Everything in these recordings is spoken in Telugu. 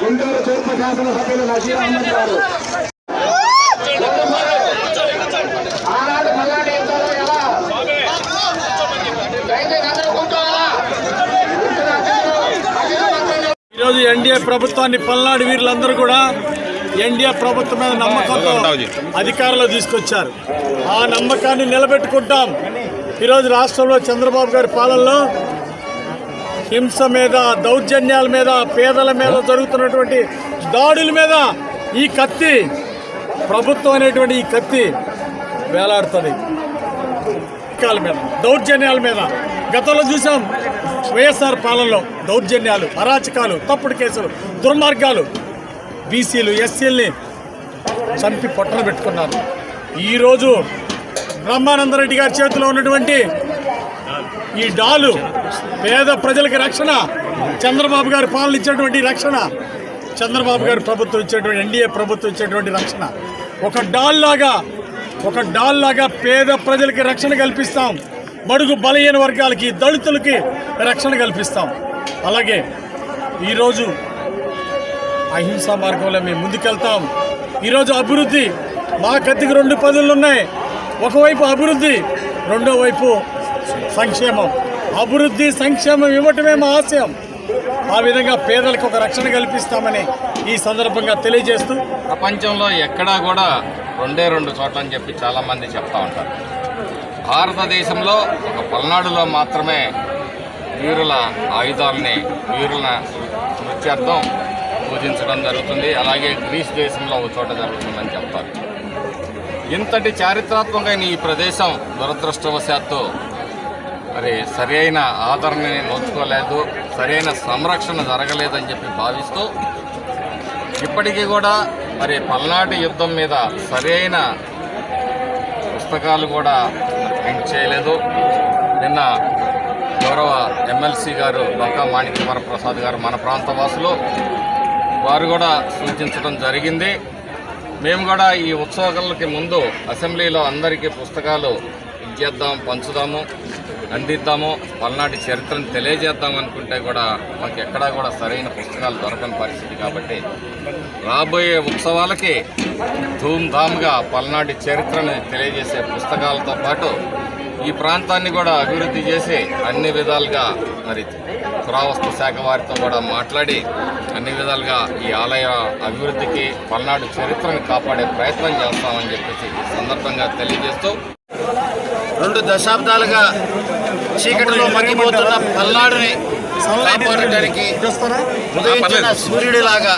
గుంటూరు తూర్పు శాసనసభ్యులు నజీర్ అహ్మద్ గారు. ఆనాడు యుద్ధాలు ఎలా? ఈరోజు ఎన్డీఏ ప్రభుత్వాన్ని పల్నాడు వీరులందరూ కూడా ఎన్డీఏ ప్రభుత్వం మీద నమ్మకంతో అధికారంలో తీసుకొచ్చారు. ఆ నమ్మకాన్ని నిలబెట్టుకుంటాం. ఈరోజు రాష్ట్రంలో చంద్రబాబు గారి పాలనలో హింస మీద దౌర్జన్యాల మీద పేదల మీద జరుగుతున్నటువంటి దాడుల మీద ఈ కత్తి ప్రభుత్వం అనేటువంటి ఈ కత్తి వేలాడుతుంది. కాల మీద దౌర్జన్యాల మీద. గతంలో చూసాం వైఎస్ఆర్ పాలనలో దౌర్జన్యాలు అరాచకాలు తప్పుడు కేసులు దుర్మార్గాలు. బీసీలు ఎస్సీల్ని చంపి పొట్టలు పెట్టుకున్నారు. ఈరోజు బ్రహ్మానందరెడ్డి గారి చేతిలో ఉన్నటువంటి ఈ డాలు పేద ప్రజలకి రక్షణ. చంద్రబాబు గారు పాలన ఇచ్చేటువంటి రక్షణ. చంద్రబాబు గారు ప్రభుత్వం ఇచ్చేటువంటి ఎన్డీఏ ప్రభుత్వం ఇచ్చేటువంటి రక్షణ. ఒక డాల్ లాగా ఒక డాల్ లాగా పేద ప్రజలకి రక్షణ కల్పిస్తాం. బడుగు బలహీన వర్గాలకి దళితులకి రక్షణ కల్పిస్తాం. అలాగే ఈరోజు అహింసా మార్గంలో మేము ముందుకెళ్తాం. ఈరోజు అభివృద్ధి మా కత్తికి రెండు పదులు ఉన్నాయి. ఒకవైపు అభివృద్ధి రెండో వైపు సంక్షేమం. అభివృద్ధి సంక్షేమం ఇవ్వటమే మా ఆశయం. ఆ విధంగా పేదలకు ఒక రక్షణ కల్పిస్తామని ఈ సందర్భంగా తెలియజేస్తూ ప్రపంచంలో ఎక్కడా కూడా రెండే రెండు చోట్ల అని చెప్పి చాలామంది చెప్తా ఉంటారు. భారతదేశంలో ఒక పల్నాడులో మాత్రమే వీరుల ఆయుధాలని వీరుల నృత్యార్థం పూజించడం జరుగుతుంది. అలాగే గ్రీస్ దేశంలో ఒక చోట జరుగుతుందని చెప్తారు. ఇంతటి చారిత్రాత్మకమైన ఈ ప్రదేశం దురదృష్టవశాత్తు మరి సరి అయిన ఆదరణని నోచుకోలేదు సరైన సంరక్షణ జరగలేదని చెప్పి భావిస్తూ ఇప్పటికీ కూడా మరి పల్నాటి యుద్ధం మీద సరైన పుస్తకాలు కూడా ప్రింట్ చేయలేదు. నిన్న గౌరవ ఎమ్మెల్సీ గారు డొక్కా మాణిక్యవర ప్రసాద్ గారు మన ప్రాంత వాసులు వారు కూడా సూచించడం జరిగింది. మేము కూడా ఈ ఉత్సవాలకి ముందు అసెంబ్లీలో అందరికీ పుస్తకాలు ఇచ్చేద్దాం పంచుదాము. అందిద్దాము పల్నాటి చరిత్రను తెలియజేద్దాం అనుకుంటే కూడా మాకు ఎక్కడా కూడా సరైన పుస్తకాలు దొరకని పరిస్థితి కాబట్టి రాబోయే ఉత్సవాలకి ధూమ్ధామ్గా పల్నాటి చరిత్రను తెలియజేసే పుస్తకాలతో పాటు ఈ ప్రాంతాన్ని కూడా అభివృద్ధి చేసి అన్ని విధాలుగా మరి పురావస్తు శాఖ వారితో కూడా మాట్లాడి అన్ని విధాలుగా ఈ ఆలయ అభివృద్ధికి పల్నాడు చరిత్రను కాపాడే ప్రయత్నం చేస్తామని చెప్పేసి సందర్భంగా తెలియజేస్తూ రెండు దశాబ్దాలుగా చీకటిలో మగ్గిపోతున్న పల్నాడుని కాపాడటానికి ఉదయించిన సూర్యుడిలాగా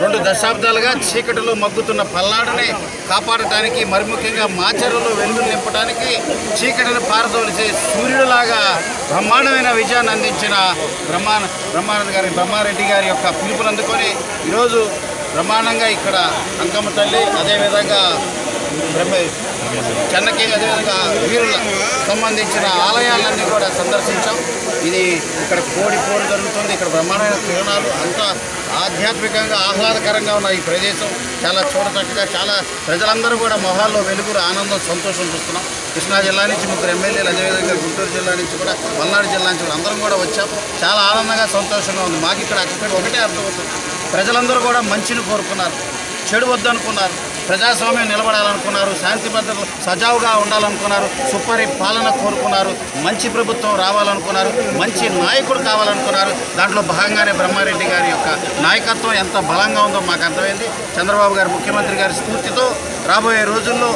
రెండు దశాబ్దాలుగా చీకటిలో మగ్గుతున్న పల్నాడుని కాపాడటానికి మరి ముఖ్యంగా మాచర్లలో వెలుగులు నింపడానికి చీకటిని పారదోలిసే సూర్యుడిలాగా బ్రహ్మాండమైన విజయాన్ని అందించిన బ్రహ్మాన బ్రహ్మానంద గారి బ్రహ్మారెడ్డి గారి యొక్క పిలుపులు అందుకొని ఈరోజు బ్రహ్మాండంగా ఇక్కడ అంకమ్మ తల్లి అదేవిధంగా చెన్నకి అదేవిధంగా వీరుల సంబంధించిన ఆలయాలన్నీ కూడా సందర్శించాం. ఇది ఇక్కడ కోడి కోడి జరుగుతుంది. ఇక్కడ బ్రహ్మాండమైన కిరణాలు అంతా ఆధ్యాత్మికంగా ఆహ్లాదకరంగా ఉన్న ఈ ప్రదేశం. చాలా చూడచక్కగా చాలా ప్రజలందరూ కూడా మొహాల్లో వెలుగురు ఆనందం సంతోషం చూస్తున్నాం. కృష్ణా జిల్లా నుంచి ముగ్గురు ఎమ్మెల్యేలు అదేవిధంగా గుంటూరు జిల్లా నుంచి కూడా పల్నాడు జిల్లా నుంచి కూడా అందరం కూడా వచ్చాం. చాలా ఆనందంగా సంతోషంగా ఉంది. మాకు ఇక్కడ అక్కడ ఒకటే అర్థమవుతుంది. ప్రజలందరూ కూడా మంచిని కోరుకున్నారు. చెడు వద్దనుకున్నారు. ప్రజాస్వామ్యం నిలబడాలనుకున్నారు శాంతి భద్రతలు సజావుగా ఉండాలనుకున్నారు సుపరి పాలన కోరుకున్నారు మంచి ప్రభుత్వం రావాలనుకున్నారు మంచి నాయకుడు కావాలనుకున్నారు. దాంట్లో భాగంగానే బ్రహ్మారెడ్డి గారి యొక్క నాయకత్వం ఎంత బలంగా ఉందో మాకు అర్థమైంది. చంద్రబాబు గారు ముఖ్యమంత్రి గారి స్ఫూర్తితో రాబోయే రోజుల్లో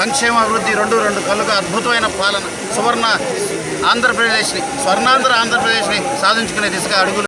సంక్షేమ అభివృద్ధి రెండు రెండు కళ్ళుగా అద్భుతమైన పాలన సువర్ణ ఆంధ్రప్రదేశ్ని స్వర్ణాంధ్ర ఆంధ్రప్రదేశ్ని సాధించుకునే దిశగా అడుగులు